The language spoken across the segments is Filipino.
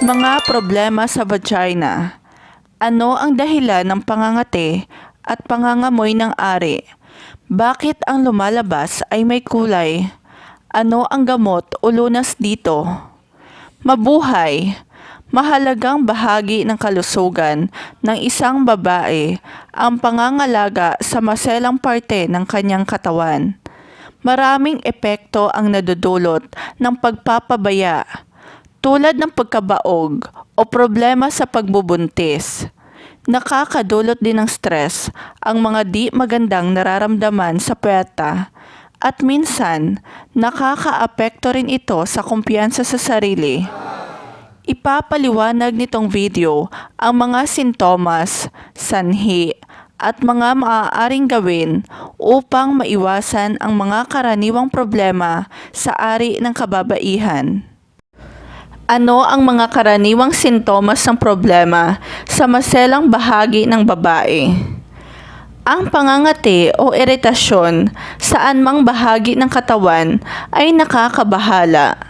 Mga problema sa vagina. Ano ang dahilan ng pangangati at pangangamoy ng ari? Bakit ang lumalabas ay may kulay? Ano ang gamot o lunas dito? Mabuhay! Mahalagang bahagi ng kalusugan ng isang babae ang pangangalaga sa maselang parte ng kanyang katawan. Maraming epekto ang nadudulot ng pagpapabaya tulad ng pagkabaog o problema sa pagbubuntis. Nakakadulot din ng stress ang mga di magandang nararamdaman sa puweta at minsan nakakaapekto rin ito sa kumpiyansa sa sarili. Ipapaliwanag nitong video ang mga sintomas, sanhi, at mga maaaring gawin upang maiwasan ang mga karaniwang problema sa ari ng kababaihan. Ano ang mga karaniwang sintomas ng problema sa maselang bahagi ng babae? Ang pangangati o iritasyon saan mang bahagi ng katawan ay nakakabahala.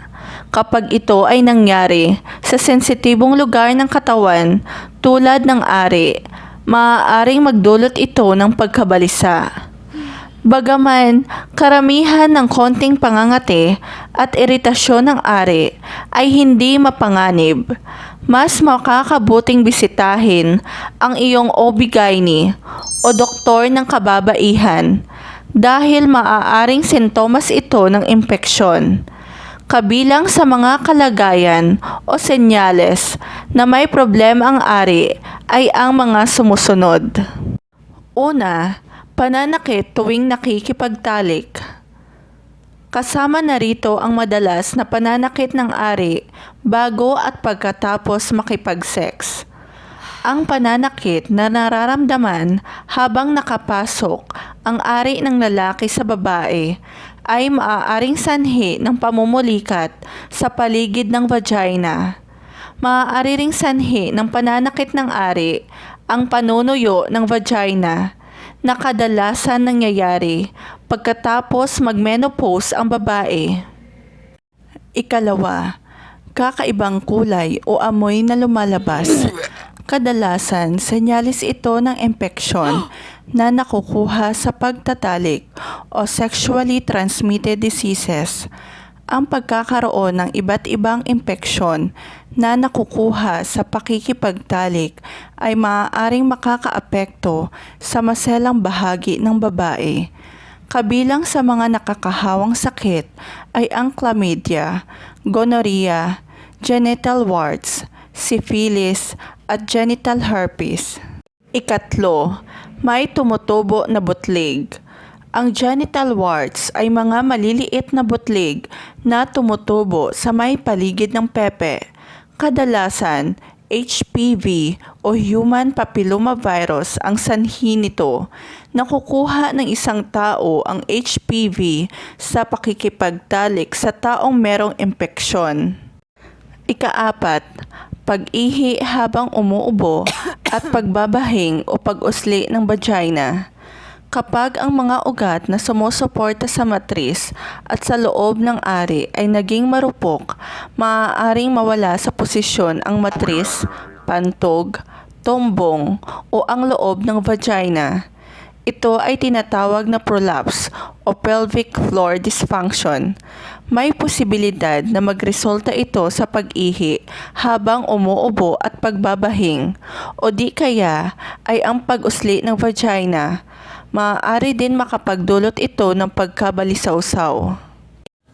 Kapag ito ay nangyari sa sensitibong lugar ng katawan tulad ng ari, maaaring magdulot ito ng pagkabalisa. Bagaman karamihan ng konting pangangati at iritasyon ng ari ay hindi mapanganib, mas makakabuting bisitahin ang iyong OB-GYN o doktor ng kababaihan dahil maaaring sintomas ito ng impeksyon. Kabilang sa mga kalagayan o senyales na may problema ang ari ay ang mga sumusunod. Una, pananakit tuwing nakikipagtalik. Kasama na rito ang madalas na pananakit ng ari bago at pagkatapos makipag-sex. Ang pananakit na nararamdaman habang nakapasok ang ari ng lalaki sa babae ay maaaring sanhi ng pamumulikat sa paligid ng vagina. Maaari ring sanhi ng pananakit ng ari ang panunuyo ng vagina na kadalasan nangyayari pagkatapos magmenopause ang babae. Ikalawa, kakaibang kulay o amoy na lumalabas. Kadalasan, senyalis ito ng impeksyon na nakukuha sa pagtatalik o sexually transmitted diseases. Ang pagkakaroon ng iba't ibang impeksyon na nakukuha sa pakikipagtalik ay maaaring makakaapekto sa maselang bahagi ng babae. Kabilang sa mga nakakahawang sakit ay ang chlamydia, gonorrhea, genital warts, syphilis, at genital herpes. Ikatlo, may tumutubo na butlig. Ang genital warts ay mga maliliit na butlig na tumutubo sa may paligid ng pepe. Kadalasan, HPV o Human Papillomavirus ang sanhi nito. Nakukuha ng isang tao ang HPV sa pakikipagtalik sa taong merong impeksyon. Ikaapat, pag-ihi habang umuubo at pagbabahing o pag-usli ng vagina. Kapag ang mga ugat na sumusuporta sa matris at sa loob ng ari ay naging marupok, maaaring mawala sa posisyon ang matris, pantog, tombong o ang loob ng vagina. Ito ay tinatawag na prolapse o pelvic floor dysfunction. May posibilidad na magresulta ito sa pag-ihi habang umuubo at pagbabahing o di kaya ay ang pag-usli ng vagina. Maaari din makapagdulot ito ng pagkabalisawsaw.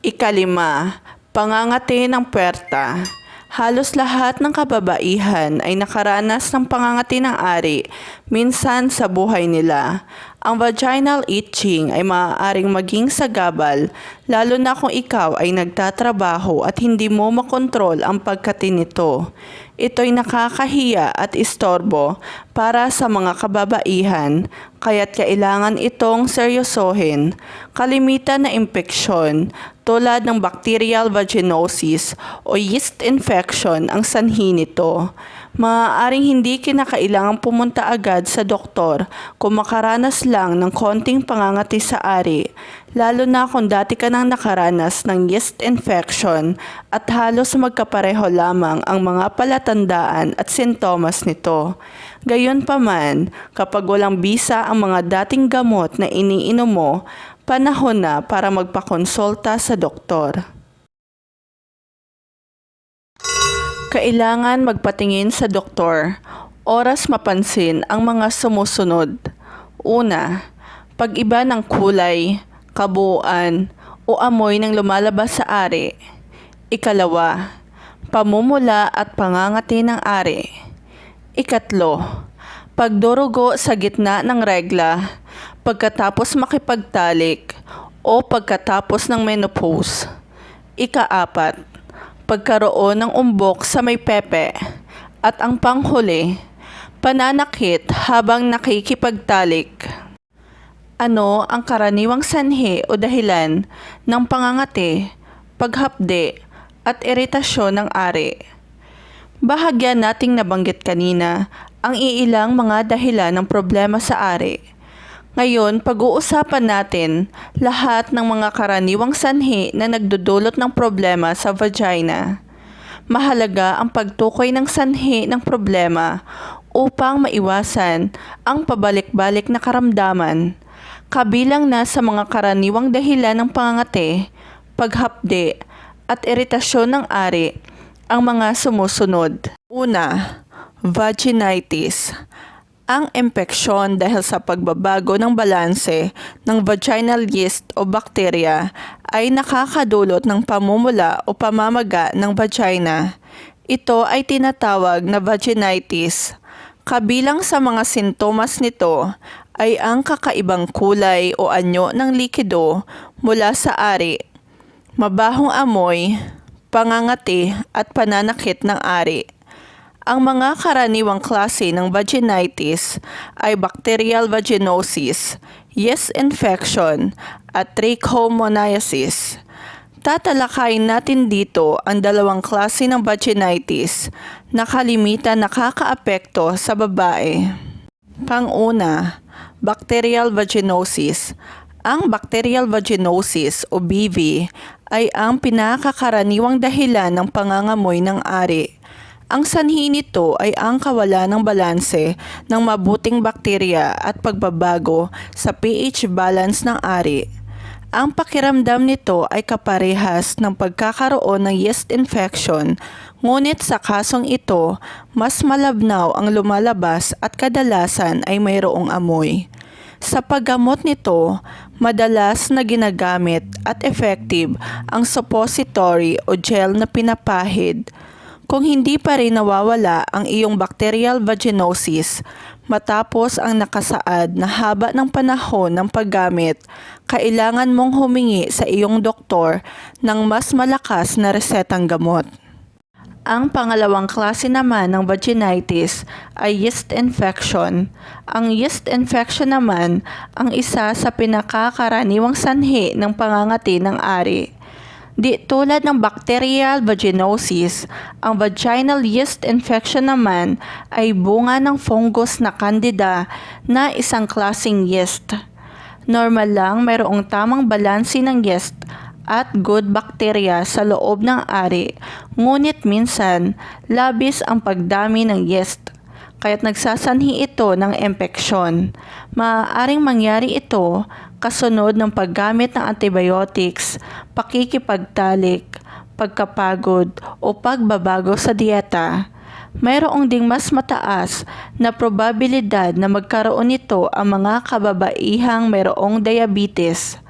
Ikalima, pangangati ng puwerta. Halos lahat ng kababaihan ay nakaranas ng pangangati ng ari minsan sa buhay nila. Ang vaginal itching ay maaaring maging sagabal lalo na kung ikaw ay nagtatrabaho at hindi mo makontrol ang pagkati nito. Ito'y nakakahiya at istorbo para sa mga kababaihan, kaya't kailangan itong seryosohin. Kalimitan na impeksyon tulad ng bacterial vaginosis o yeast infection ang sanhi nito. Maaaring hindi kinakailangang pumunta agad sa doktor kung makaranas lang ng konting pangangati sa ari, lalo na kung dati ka nang nakaranas ng yeast infection at halos magkapareho lamang ang mga palatandaan at sintomas nito. Gayunpaman, kapag walang bisa ang mga dating gamot na iniinom mo, panahon na para magpakonsulta sa doktor. Kailangan magpatingin sa doktor. Oras mapansin ang mga sumusunod. Una, pag-iba ng kulay, kabuuan, o amoy ng lumalabas sa ari. Ikalawa, pamumula at pangangati ng ari. Ikatlo, pagdurugo sa gitna ng regla, pagkatapos makipagtalik, o pagkatapos ng menopause. Ikaapat, pagkaroon ng umbok sa may pepe. At ang panghuli, pananakit habang nakikipagtalik. Ano ang karaniwang sanhi o dahilan ng pangangati, paghapde, at iritasyon ng ari? Bahagya nating nabanggit kanina ang iilang mga dahilan ng problema sa ari. Ngayon, pag-uusapan natin lahat ng mga karaniwang sanhi na nagdudulot ng problema sa vagina. Mahalaga ang pagtukoy ng sanhi ng problema upang maiwasan ang pabalik-balik na karamdaman. Kabilang na sa mga karaniwang dahilan ng pangangati, paghapde, at iritasyon ng ari ang mga sumusunod. Una, vaginitis. Ang impeksyon dahil sa pagbabago ng balanse ng vaginal yeast o bakterya ay nakakadulot ng pamumula o pamamaga ng vagina. Ito ay tinatawag na vaginitis. Kabilang sa mga sintomas nito ay ang kakaibang kulay o anyo ng likido mula sa ari, mabahong amoy, pangangati at pananakit ng ari. Ang mga karaniwang klase ng vaginitis ay bacterial vaginosis, yeast infection, at trichomoniasis. Tatalakayin natin dito ang dalawang klase ng vaginitis na kalimitan nakakaapekto sa babae. Panguna, bacterial vaginosis. Ang bacterial vaginosis o BV ay ang pinakakaraniwang dahilan ng pangangamoy ng ari. Ang sanhi nito ay ang kawalan ng balanse ng mabuting bakterya at pagbabago sa pH balance ng ari. Ang pakiramdam nito ay kaparehas ng pagkakaroon ng yeast infection, ngunit sa kasong ito, mas malabnaw ang lumalabas at kadalasan ay mayroong amoy. Sa paggamot nito, madalas na ginagamit at effective ang suppository o gel na pinapahid. Kung hindi pa rin nawawala ang iyong bacterial vaginosis matapos ang nakasaad na haba ng panahon ng paggamit, kailangan mong humingi sa iyong doktor ng mas malakas na resetang gamot. Ang pangalawang klase naman ng vaginitis ay yeast infection. Ang yeast infection naman ang isa sa pinakakaraniwang sanhi ng pangangati ng ari. Di tulad ng bacterial vaginosis, ang vaginal yeast infection naman ay bunga ng fungus na candida na isang klasing yeast. Normal lang mayroong tamang balansi ng yeast at good bacteria sa loob ng ari, ngunit minsan labis ang pagdami ng yeast kaya't nagsasanhi ito ng impeksyon. Maaaring mangyari ito kasunod ng paggamit ng antibiotics, pakikipagtalik, pagkapagod o pagbabago sa dieta. Mayroong ding mas mataas na probabilidad na magkaroon nito ang mga kababaihang mayroong diabetes.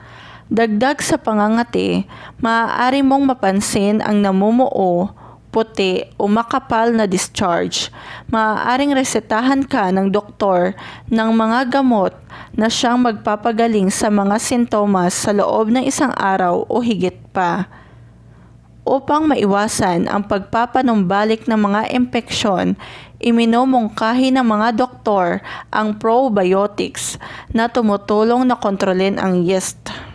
Dagdag sa pangangati, maaari mong mapansin ang namumuo puti o makapal na discharge, maaaring resetahan ka ng doktor ng mga gamot na siyang magpapagaling sa mga sintomas sa loob ng isang araw o higit pa. Upang maiwasan ang pagpapanumbalik ng mga impeksyon, iminomungkahi ng mga doktor ang probiotics na tumutulong na kontrolin ang yeast.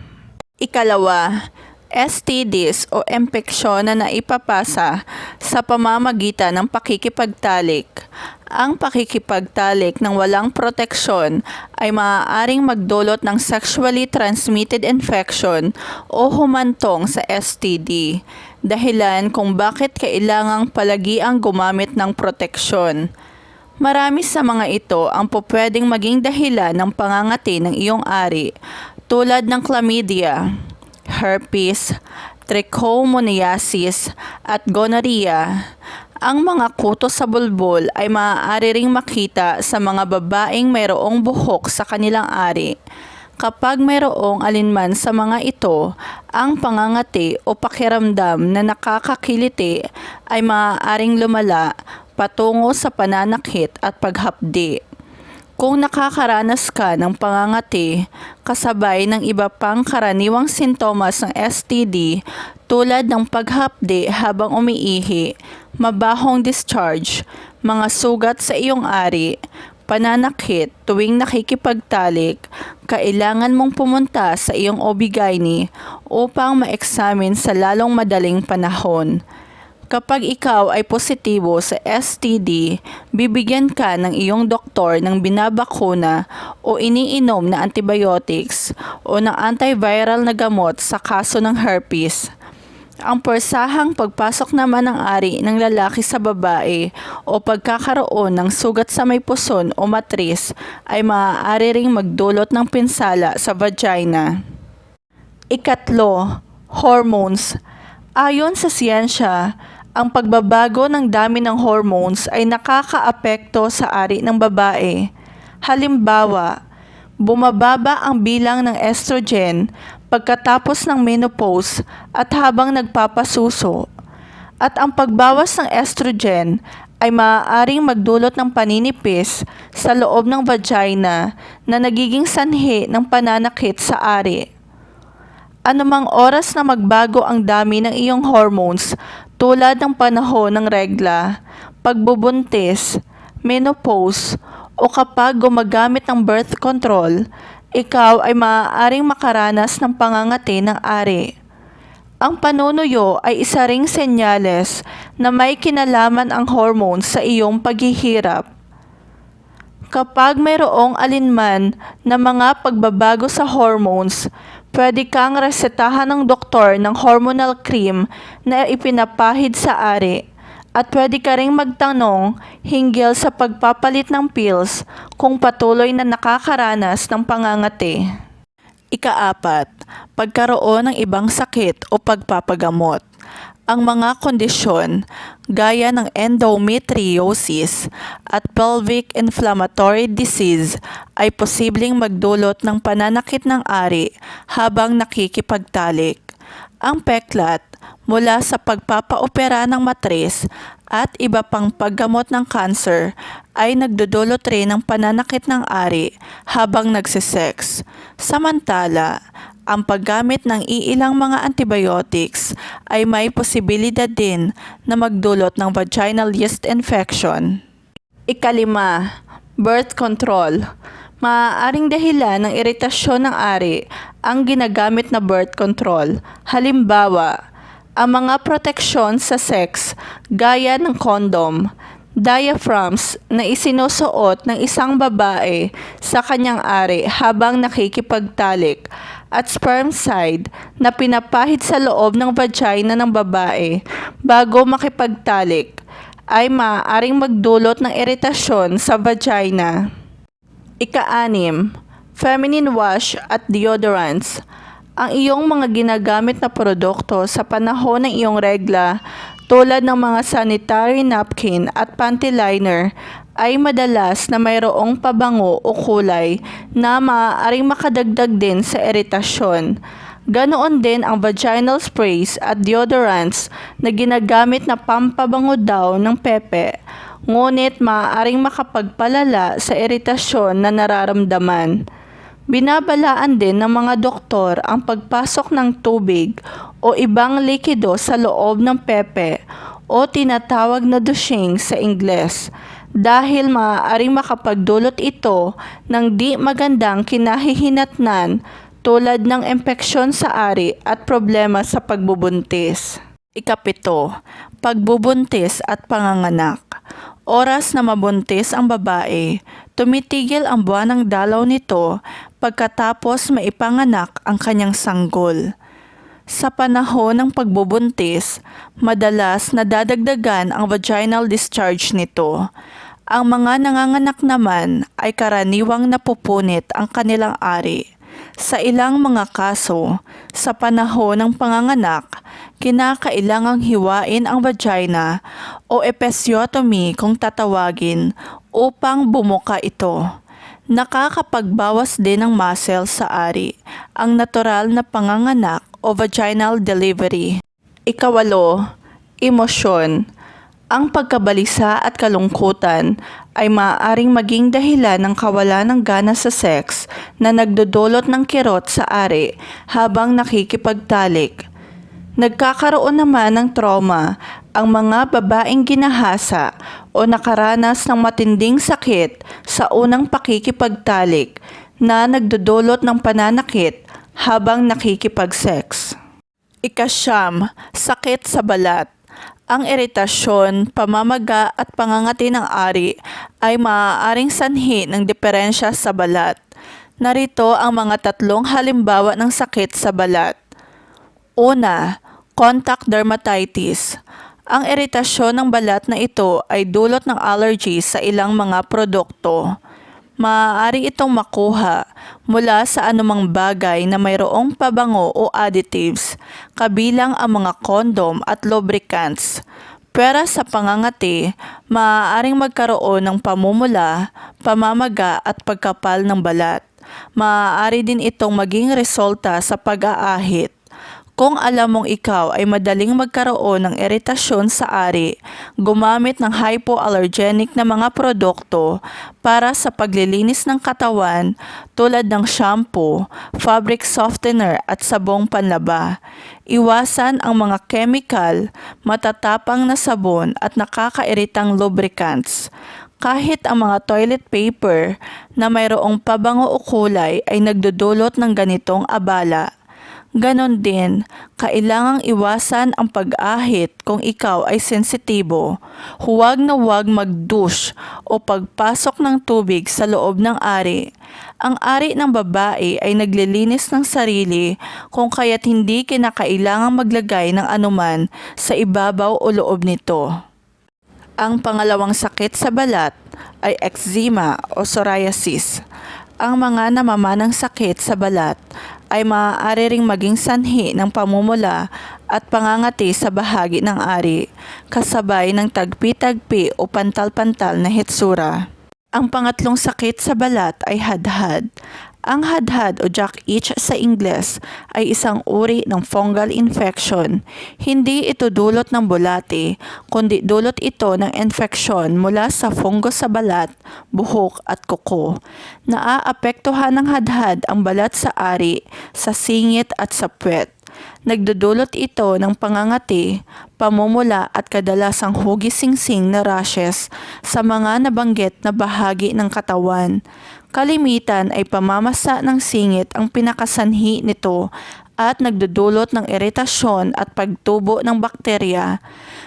Ikalawa, STDs o impeksyon na naipapasa sa pamamagitan ng pakikipagtalik. Ang pakikipagtalik ng walang proteksyon ay maaaring magdulot ng sexually transmitted infection o humantong sa STD, dahilan kung bakit kailangang palagiang gumamit ng proteksyon. Marami sa mga ito ang pupwedeng maging dahilan ng pangangati ng iyong ari tulad ng chlamydia, herpes, trichomoniasis at gonorrhea. Ang mga kuto sa bulbol ay maaari ring makita sa mga babaeng mayroong buhok sa kanilang ari. Kapag mayroong alinman sa mga ito, ang pangangati o pakiramdam na nakakakiliti ay maaaring lumala patungo sa pananakit at paghapdi. Kung nakakaranas ka ng pangangati kasabay ng iba pang karaniwang sintomas ng STD tulad ng paghapdi habang umiihi, mabahong discharge, mga sugat sa iyong ari, pananakit tuwing nakikipagtalik, kailangan mong pumunta sa iyong OB-GYN upang ma-examine sa lalong madaling panahon. Kapag ikaw ay positibo sa STD, bibigyan ka ng iyong doktor ng binabakuna o iniinom na antibiotics o ng antiviral na gamot sa kaso ng herpes. Ang persahang pagpasok naman ng ari ng lalaki sa babae o pagkakaroon ng sugat sa may puson o matris ay maaari ring magdulot ng pinsala sa vagina. Ikatlo, hormones. Ayon sa siyensya, ang pagbabago ng dami ng hormones ay nakakaapekto sa ari ng babae. Halimbawa, bumababa ang bilang ng estrogen pagkatapos ng menopause at habang nagpapasuso. At ang pagbawas ng estrogen ay maaaring magdulot ng paninipis sa loob ng vagina na nagiging sanhi ng pananakit sa ari. Anumang oras na magbago ang dami ng iyong hormones tulad ng panahon ng regla, pagbubuntis, menopause, o kapag gumagamit ng birth control, ikaw ay maaaring makaranas ng pangangati ng ari. Ang panunuyo ay isa ring senyales na may kinalaman ang hormones sa iyong paghihirap. Kapag mayroong alinman na mga pagbabago sa hormones, pwede kang resetahan ng doktor ng hormonal cream na ipinapahid sa ari at pwede ka ring magtanong hinggil sa pagpapalit ng pills kung patuloy na nakakaranas ng pangangati. Ikaapat, pagkaroon ng ibang sakit o pagpapagamot. Ang mga kondisyon gaya ng endometriosis at pelvic inflammatory disease ay posibleng magdulot ng pananakit ng ari habang nakikipagtalik. Ang peklat mula sa pagpapaopera ng matres at iba pang paggamot ng cancer ay nagdudulot rin ng pananakit ng ari habang nagsisex. Samantala, ang paggamit ng iilang mga antibiotics ay may posibilidad din na magdulot ng vaginal yeast infection. Ikalima, birth control. Maaaring dahilan ng iritasyon ng ari ang ginagamit na birth control. Halimbawa, ang mga proteksyon sa sex gaya ng condom, diaphragms na isinusuot ng isang babae sa kanyang ari habang nakikipagtalik at spermicide na pinapahid sa loob ng vagina ng babae bago makipagtalik ay maaaring magdulot ng iritasyon sa vagina. Ika-anim, feminine wash at deodorants. Ang iyong mga ginagamit na produkto sa panahon ng iyong regla tulad ng mga sanitary napkin at panty liner ay madalas na mayroong pabango o kulay na maaaring makadagdag din sa iritasyon. Ganoon din ang vaginal sprays at deodorants na ginagamit na pampabango daw ng pepe ngunit maaaring makapagpalala sa iritasyon na nararamdaman. Binabalaan din ng mga doktor ang pagpasok ng tubig o ibang likido sa loob ng pepe o tinatawag na douching sa Ingles dahil maaaring makapagdulot ito ng di magandang kinahihinatnan tulad ng impeksyon sa ari at problema sa pagbubuntis. Ikapito, pagbubuntis at panganganak. Oras na mabuntis ang babae, tumitigil ang buwan ng dalaw nito pagkatapos maipanganak ang kanyang sanggol. Sa panahon ng pagbubuntis, madalas nadadagdagan ang vaginal discharge nito. Ang mga nanganganak naman ay karaniwang napupunit ang kanilang ari. Sa ilang mga kaso, sa panahon ng panganganak, kinakailangang hiwain ang vagina o episiotomy kung tatawagin upang bumuka ito. Nakakapagbawas din ng muscle sa ari ang natural na panganganak o vaginal delivery. Ikawalo, emosyon. Ang pagkabalisa at kalungkutan ay maaaring maging dahilan ng kawalan ng gana sa sex na nagdudulot ng kirot sa ari habang nakikipagtalik. Nagkakaroon naman ng trauma ang mga babaeng ginahasa o nakaranas ng matinding sakit sa unang pakikipagtalik na nagdudulot ng pananakit habang nakikipag-sex. Ikasyam, sakit sa balat. Ang iritasyon, pamamaga at pangangati ng ari ay maaaring sanhi ng diferensya sa balat. Narito ang mga tatlong halimbawa ng sakit sa balat. Una, contact dermatitis. Ang iritasyon ng balat na ito ay dulot ng allergies sa ilang mga produkto. Maaari itong makuha mula sa anumang bagay na mayroong pabango o additives, kabilang ang mga kondom at lubricants. Pero sa pangangati, maaaring magkaroon ng pamumula, pamamaga at pagkapal ng balat. Maaari din itong maging resulta sa pag-aahit. Kung alam mong ikaw ay madaling magkaroon ng iritasyon sa ari, gumamit ng hypoallergenic na mga produkto para sa paglilinis ng katawan tulad ng shampoo, fabric softener at sabong panlaba. Iwasan ang mga chemical, matatapang na sabon at nakakairitang lubricants. Kahit ang mga toilet paper na mayroong pabango o kulay ay nagdudulot ng ganitong abala. Ganon din, kailangang iwasan ang pag-ahit kung ikaw ay sensitibo. Huwag na huwag mag-douche o pagpasok ng tubig sa loob ng ari. Ang ari ng babae ay naglilinis ng sarili kung kaya't hindi kinakailangang maglagay ng anuman sa ibabaw o loob nito. Ang pangalawang sakit sa balat ay eczema o psoriasis. Ang mga namamanang sakit sa balat ay maaari ring maging sanhi ng pamumula at pangangati sa bahagi ng ari, kasabay ng tagpi-tagpi o pantal-pantal na hitsura. Ang pangatlong sakit sa balat ay hadhad. Ang hadhad o jack itch sa Ingles ay isang uri ng fungal infection. Hindi ito dulot ng bulate, kundi dulot ito ng infeksyon mula sa fungus sa balat, buhok at kuko. Naaapektuhan ng hadhad ang balat sa ari, sa singit at sa puwet. Nagdudulot ito ng pangangati, pamumula at kadalasang hugis-singsing na rashes sa mga nabanggit na bahagi ng katawan. Kalimitan ay pamamasa ng singit ang pinakasanhi nito at nagdudulot ng iritasyon at pagtubo ng bakterya.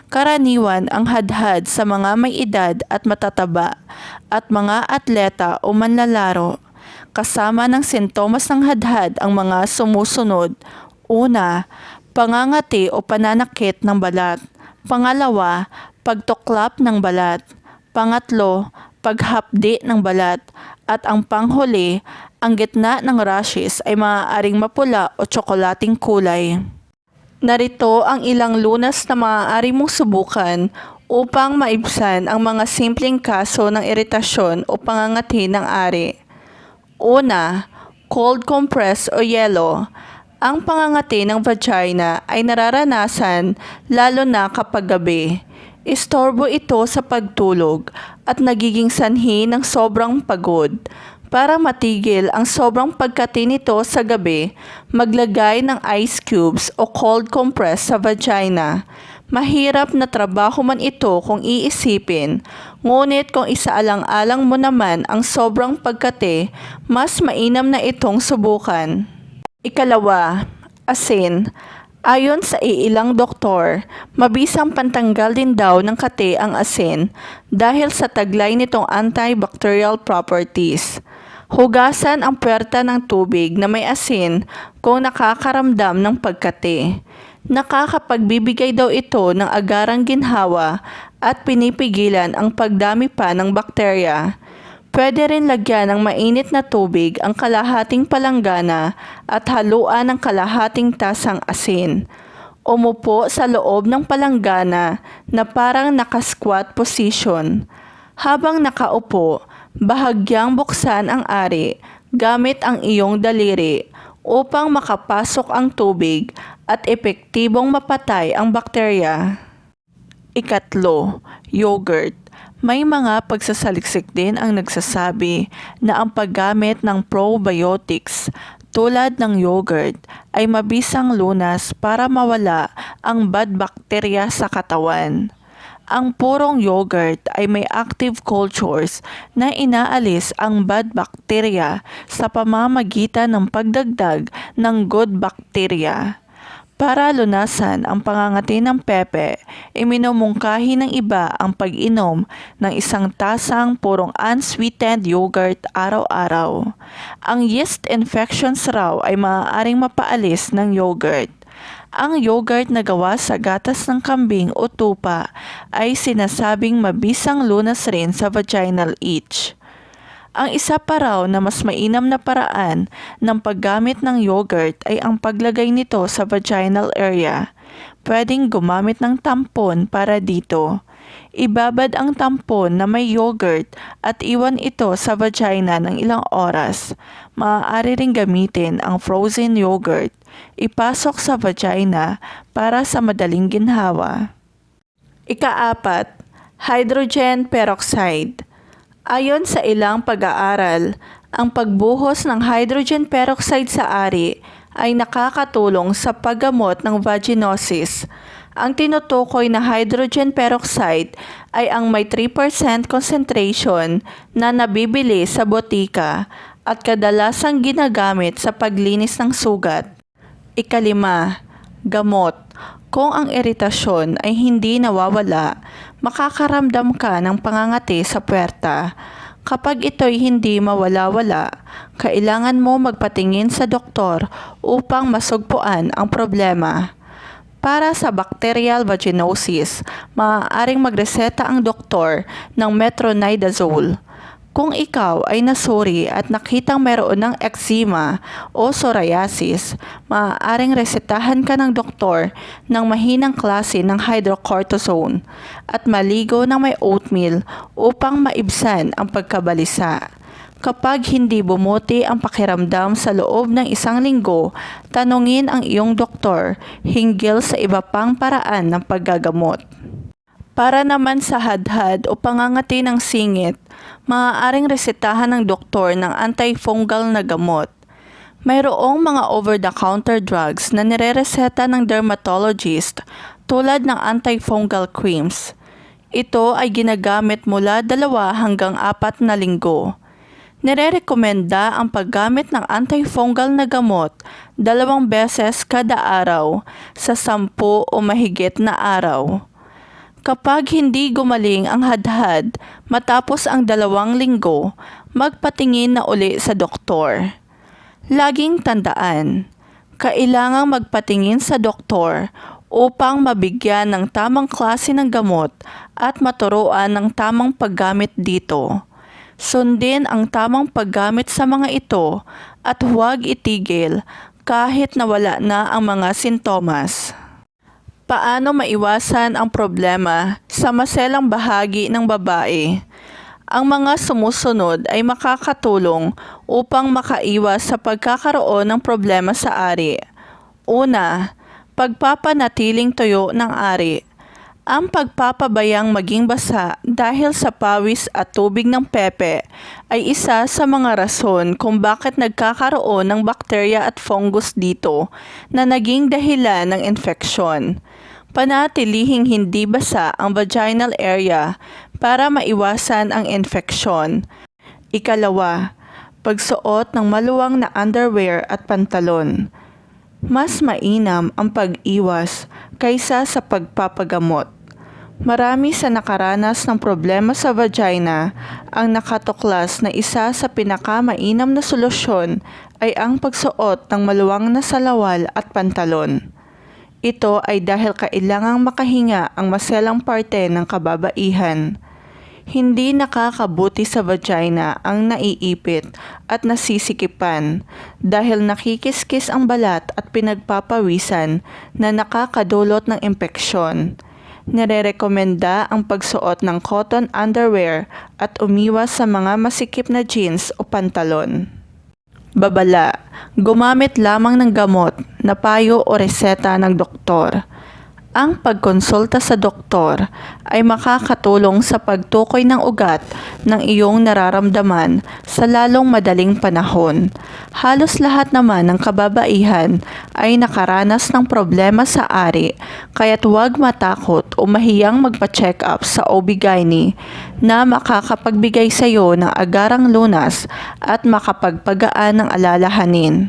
Karaniwan ang hadhad sa mga may edad at matataba at mga atleta o manlalaro. Kasama ng sintomas ng hadhad ang mga sumusunod. Una, pangangati o pananakit ng balat. Pangalawa, pagtuklap ng balat. Pangatlo, paghapdi ng balat. At ang panghuli, ang gitna ng rashes ay maaaring mapula o tsokolating kulay. Narito ang ilang lunas na maaari mong subukan upang maibsan ang mga simpleng kaso ng iritasyon o pangangati ng ari. Una, cold compress o yelo. Ang pangangati ng vagina ay nararanasan lalo na kapag gabi. Istorbo ito sa pagtulog at nagiging sanhi ng sobrang pagod. Para matigil ang sobrang pagkati nito sa gabi, maglagay ng ice cubes o cold compress sa vagina. Mahirap na trabaho man ito kung iisipin, ngunit kung isaalang-alang mo naman ang sobrang pagkati, mas mainam na itong subukan. Ikalawa, asin. Ayon sa iilang doktor, mabisang pantanggal din daw ng kate ang asin dahil sa taglay nitong antibacterial properties. Hugasan ang puwerta ng tubig na may asin kung nakakaramdam ng pagkate. Nakakapagbibigay daw ito ng agarang ginhawa at pinipigilan ang pagdami pa ng bakterya. Pwede rin lagyan ng mainit na tubig ang kalahating palanggana at haluan ng kalahating tasang asin. Umupo sa loob ng palanggana na parang nakasquat position. Habang nakaupo, bahagyang buksan ang ari gamit ang iyong daliri upang makapasok ang tubig at epektibong mapatay ang bakterya. Ikatlo, yogurt. May mga pagsasaliksik din ang nagsasabi na ang paggamit ng probiotics tulad ng yogurt ay mabisang lunas para mawala ang bad bakterya sa katawan. Ang purong yogurt ay may active cultures na inaalis ang bad bakterya sa pamamagitan ng pagdagdag ng good bacteria. Para lunasan ang pangangati ng pepe, iminumungkahi ng iba ang pag-inom ng isang tasang purong unsweetened yogurt araw-araw. Ang yeast infections raw ay maaaring mapaalis ng yogurt. Ang yogurt na gawa sa gatas ng kambing o tupa ay sinasabing mabisang lunas rin sa vaginal itch. Ang isa pa raw na mas mainam na paraan ng paggamit ng yogurt ay ang paglagay nito sa vaginal area. Pwedeng gumamit ng tampon para dito. Ibabad ang tampon na may yogurt at iwan ito sa vagina ng ilang oras. Maaari ring gamitin ang frozen yogurt. Ipasok sa vagina para sa madaling ginhawa. Ikaapat, hydrogen peroxide. Ayon sa ilang pag-aaral, ang pagbuhos ng hydrogen peroxide sa ari ay nakakatulong sa paggamot ng vaginosis. Ang tinutukoy na hydrogen peroxide ay ang may 3% concentration na nabibili sa botika at kadalasang ginagamit sa paglinis ng sugat. Ikalima, gamot. Kung ang iritasyon ay hindi nawawala, makakaramdam ka ng pangangati sa puwerta. Kapag ito'y hindi mawala-wala, kailangan mo magpatingin sa doktor upang masugpuan ang problema. Para sa bacterial vaginosis, maaaring magreseta ang doktor ng metronidazole. Kung ikaw ay nasuri at nakitang meron ng eczema o psoriasis, maaaring resetahan ka ng doktor ng mahinang klase ng hydrocortisone at maligo ng may oatmeal upang maibsan ang pagkabalisa. Kapag hindi bumuti ang pakiramdam sa loob ng isang linggo, tanungin ang iyong doktor hinggil sa iba pang paraan ng paggagamot. Para naman sa hadhad o pangangati ng singit, maaaring resetahan ng doktor ng antifungal na gamot. Mayroong mga over-the-counter drugs na nirereseta ng dermatologist tulad ng antifungal creams. Ito ay ginagamit mula dalawa hanggang apat na linggo. Nirerekomenda ang paggamit ng antifungal na gamot dalawang beses kada araw sa sampu o mahigit na araw. Kapag hindi gumaling ang hadhad matapos ang dalawang linggo, magpatingin na uli sa doktor. Laging tandaan, kailangang magpatingin sa doktor upang mabigyan ng tamang klase ng gamot at maturuan ng tamang paggamit dito. Sundin ang tamang paggamit sa mga ito at huwag itigil kahit nawala na ang mga sintomas. Paano maiwasan ang problema sa maselang bahagi ng babae? Ang mga sumusunod ay makakatulong upang makaiwas sa pagkakaroon ng problema sa ari. Una, pagpapanatiling tuyo ng ari. Ang pagpapabayang maging basa dahil sa pawis at tubig ng pepe ay isa sa mga rason kung bakit nagkakaroon ng bakterya at fungus dito na naging dahilan ng infeksyon. Panatilihing hindi basa ang vaginal area para maiwasan ang infeksyon. Ikalawa, pagsuot ng maluwang na underwear at pantalon. Mas mainam ang pag-iwas kaysa sa pagpapagamot. Marami sa nakaranas ng problema sa vagina ang nakatuklas na isa sa pinakamainam na solusyon ay ang pagsuot ng maluwang na salawal at pantalon. Ito ay dahil kailangang makahinga ang maselang parte ng kababaihan. Hindi nakakabuti sa vagina ang naiipit at nasisikipan dahil nakikiskis ang balat at pinagpapawisan na nakakadulot ng impeksyon. Nirerekomenda ang pagsuot ng cotton underwear at umiwas sa mga masikip na jeans o pantalon. Babala, gumamit lamang ng gamot na payo o reseta ng doktor. Ang pagkonsulta sa doktor ay makakatulong sa pagtukoy ng ugat ng iyong nararamdaman sa lalong madaling panahon. Halos lahat naman ng kababaihan ay nakaranas ng problema sa ari, kaya't huwag matakot o mahiyang magpa-check up sa OB-GYN na makakapagbigay sa iyo ng agarang lunas at makapagpagaan ng alalahanin.